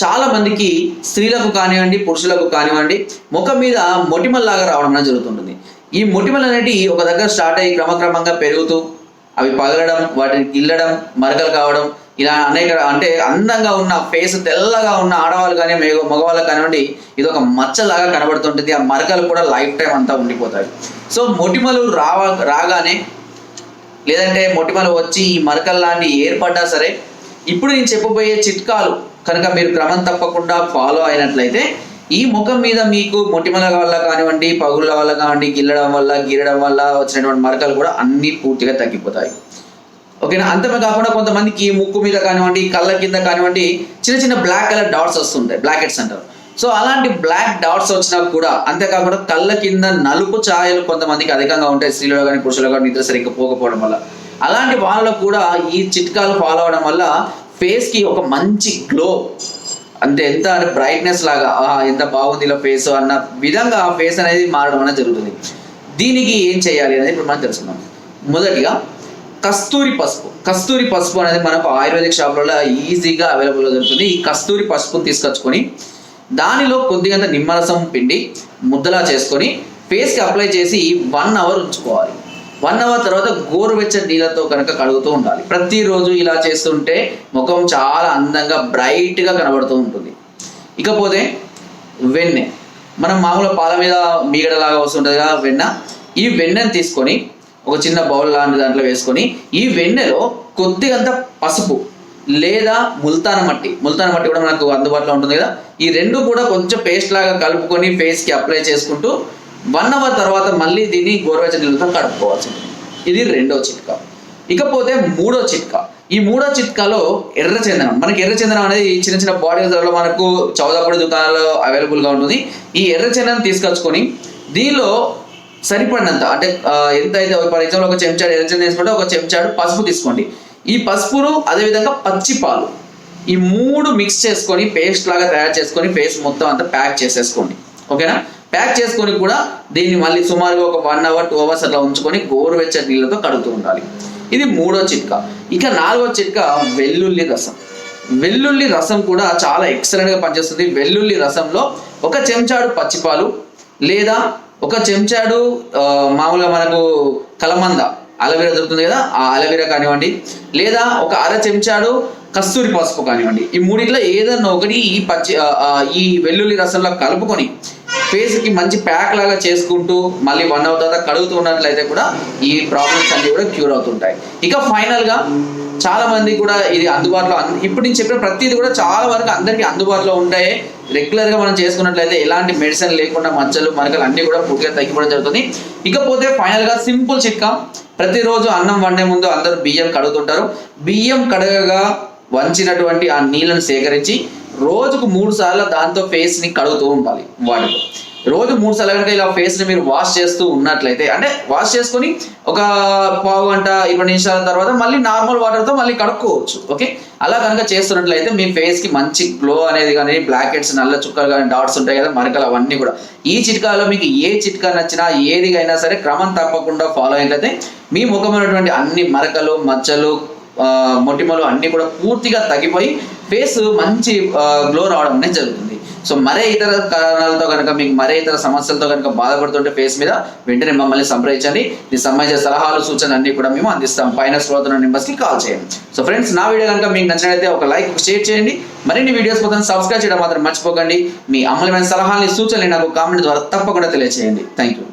చాలా మందికి స్త్రీలకు కానివ్వండి పురుషులకు కానివ్వండి ముఖం మీద మొటిమల్లాగా రావడం జరుగుతుంటుంది. ఈ మొటిమలు అనేటివి ఒక దగ్గర స్టార్ట్ అయ్యి క్రమక్రమంగా పెరుగుతూ అవి పగలడం వాటిని గిల్లడం మరకలు కావడం ఇలా అనేక అంటే అందంగా ఉన్న ఫేస్ తెల్లగా ఉన్న ఆడవాళ్ళు కానీ మేఘ మగవాళ్ళు కానివ్వండి ఇది ఒక మచ్చలాగా కనబడుతుంటుంది. ఆ మరకలు కూడా లైఫ్ టైం అంతా ఉండిపోతాయి. సో మొటిమలు రావ రాగానే లేదంటే మొటిమలు వచ్చి ఈ మరకలు లాంటివి ఏర్పడ్డా సరే ఇప్పుడు నేను చెప్పబోయే చిట్కాలు కనుక మీరు క్రమం తప్పకుండా ఫాలో అయినట్లయితే ఈ ముఖం మీద మీకు మొటిమల వల్ల కానివ్వండి పగుళ్ళ వల్ల కానివ్వండి గిల్లడం వల్ల గీరడం వల్ల వచ్చినటువంటి మరకలు కూడా అన్నీ పూర్తిగా తగ్గిపోతాయి. ఓకేనా? అంతమే కాకుండా కొంతమందికి ముక్కు మీద కానివ్వండి కళ్ళ కింద కానివ్వండి చిన్న చిన్న బ్లాక్ కలర్ డాట్స్ వస్తుంటాయి బ్లాక్ అంటారు. సో అలాంటి బ్లాక్ డాట్స్ వచ్చినా కూడా అంతేకాకుండా కళ్ళ కింద నలుపు ఛాయలు కొంతమందికి అధికంగా ఉంటాయి స్త్రీలో కానీ పురుషులు కానీ నిద్ర సరిగ్గా పోకపోవడం వల్ల. అలాంటి వాళ్ళలో కూడా ఈ చిట్కాలు ఫాలో అవడం వల్ల ఫేస్కి కి ఒక మంచి గ్లో అంటే ఎంత బ్రైట్నెస్ లాగా ఆహా, ఎంత బాగుంది ఇలా ఫేస్ అన్న విధంగా ఆ ఫేస్ అనేది మారడం అనేది జరుగుతుంది. దీనికి ఏం చేయాలి అనేది ఇప్పుడు మనం తెలుసుకుందాం. మొదటిగా కస్తూరి పసుపు. కస్తూరి పసుపు అనేది మనకు ఆయుర్వేదిక్ షాపులలో ఈజీగా అవైలబుల్గా దొరుకుతుంది. ఈ కస్తూరి పసుపుని తీసుకొచ్చుకొని దానిలో కొద్దిగంత నిమ్మరసం పిండి ముద్దలా చేసుకొని ఫేస్కి అప్లై చేసి వన్ అవర్ ఉంచుకోవాలి. వన్ అవర్ తర్వాత గోరువెచ్చని నీళ్ళతో కనుక కడుగుతూ ఉండాలి. ప్రతిరోజు ఇలా చేస్తుంటే ముఖం చాలా అందంగా బ్రైట్గా కనబడుతూ ఉంటుంది. ఇకపోతే వెన్నె. మనం మామూలుగా పాల మీద మీగడలాగా వస్తుంటుంది కదా వెన్న. ఈ వెన్నెను తీసుకొని ఒక చిన్న బౌల్ లాంటి దాంట్లో వేసుకొని ఈ వెన్నెలో కొద్దిగంత పసుపు లేదా ముల్తాన మట్టి. ముల్తాన మట్టి కూడా మనకు అందుబాటులో ఉంటుంది కదా. ఈ రెండు కూడా కొంచెం పేస్ట్ లాగా కలుపుకొని ఫేస్కి అప్లై చేసుకుంటూ వన్ అవర్ తర్వాత మళ్ళీ దీన్ని గోరువెచ్చ నీళ్ళతో కడుక్కోవాల్సింది. ఇది రెండో చిట్కా. ఇకపోతే మూడో చిట్కా. ఈ మూడో చిట్కాలో ఎర్ర చందనం. మనకి ఎర్ర చందనం అనేది చిన్న చిన్న బాటిల్స్లలో మనకు చౌదాపడి దుకాణాల్లో అవైలబుల్గా ఉంటుంది. ఈ ఎర్ర చందనం తీసుకొచ్చుకొని దీనిలో సరిపడినంత అంటే ఎంత అయితే ఫర్ ఎగ్జాంపుల్ ఒక చెంచాడు ఎర్ర చందనం తీసుకుంటే ఒక చెంచాడు పసుపు తీసుకోండి. ఈ పసుపును అదేవిధంగా పచ్చిపాలు ఈ మూడు మిక్స్ చేసుకొని పేస్ట్ లాగా తయారు చేసుకొని ఫేస్ మొత్తం అంతా ప్యాక్ చేసేసుకోండి. ఓకేనా? ప్యాక్ చేసుకొని కూడా దీన్ని మళ్ళీ సుమారుగా ఒక వన్ అవర్ టూ అవర్స్ అట్లా ఉంచుకొని గోరువెచ్చని నీళ్ళతో కడుగుతూ ఉండాలి. ఇది మూడో చిట్కా. ఇక నాలుగో చిట్కా వెల్లుల్లి రసం. వెల్లుల్లి రసం కూడా చాలా ఎక్సలెంట్గా పనిచేస్తుంది. వెల్లుల్లి రసంలో ఒక చెంచాడు పచ్చిపాలు లేదా ఒక చెంచాడు మామూలుగా మనకు కలమంద అలవీరా దొరుకుతుంది కదా ఆ అలవీరా కానివ్వండి లేదా ఒక అర చెంచాడు కస్తూరి పసుపు కానివ్వండి. ఈ మూడిట్లో ఏదన్నా ఒకటి ఈ పచ్చి ఈ వెల్లుల్లి రసంలో కలుపుకొని ఫేస్కి మంచి ప్యాక్ లాగా చేసుకుంటూ మళ్ళీ వన్ అవర్ తర్వాత కడుగుతూ ఉన్నట్లయితే కూడా ఈ ప్రాబ్లమ్స్ అన్ని కూడా క్యూర్ అవుతుంటాయి. ఇక ఫైనల్గా చాలా మంది కూడా ఇది అందుబాటులో ఇప్పుడు నేను చెప్పిన ప్రతిది కూడా చాలా వరకు అందరికీ అందుబాటులో ఉంటాయి రెగ్యులర్గా మనం చేసుకున్నట్లయితే ఎలాంటి మెడిసిన్ లేకుండా మచ్చలు మరకలు అన్ని కూడా పూర్తిగా తగ్గిపోవడం జరుగుతుంది. ఇకపోతే ఫైనల్గా సింపుల్ చిట్కా ప్రతిరోజు అన్నం వండే ముందు అందరూ బియ్యం కడుగుతుంటారు. బియ్యం కడగగా వంచినటువంటి ఆ నీళ్ళను సేకరించి రోజుకు మూడు సార్లు దాంతో ఫేస్ని కడుగుతూ ఉండాలి వాటితో రోజు మూడు సార్లు కనుక ఇలా ఫేస్ని మీరు వాష్ చేస్తూ ఉన్నట్లయితే అంటే వాష్ చేసుకొని ఒక పావు గంట ఇరవై నిమిషాల తర్వాత మళ్ళీ నార్మల్ వాటర్తో మళ్ళీ కడుక్కోవచ్చు ఓకే అలా కనుక చేస్తున్నట్లయితే మీ ఫేస్కి మంచి గ్లో అనేది కానీ బ్లాక్ హెడ్స్ నల్ల చుక్కలు కానీ డాట్స్ ఉంటాయి కదా మరకలు అవన్నీ కూడా. ఈ చిట్కాలో మీకు ఏ చిట్కా నచ్చినా ఏదిగైనా సరే క్రమం తప్పకుండా ఫాలో అయినట్లయితే మీ ముఖమైనటువంటి అన్ని మరకలు మచ్చలు మొటిమలు అన్ని కూడా పూర్తిగా తగ్గిపోయి ఫేస్ మంచి గ్లో రావడం అనేది జరుగుతుంది. సో మరే ఇతర కారణాలతో కనుక మీకు మరే ఇతర సమస్యలతో కనుక బాధపడుతుంటే ఫేస్ మీద వెంటనే మమ్మల్ని సంప్రదించండి. దీనికి సంబంధించిన సలహాలు సూచనలు అన్ని కూడా మేము అందిస్తాం. పైన స్క్రోతున్న నెంబర్స్కి కాల్ చేయండి. సో ఫ్రెండ్స్ నా వీడియో కనుక మీకు నచ్చినట్లయితే ఒక లైక్ షేర్ చేయండి. మరిన్ని వీడియోస్ కోసం సబ్స్క్రైబ్ చేయడం మాత్రం మర్చిపోకండి. మీ అమలమైన సలహాలని సూచనలు నాకు కామెంట్ ద్వారా తప్పకుండా తెలియజేయండి థ్యాంక్ యూ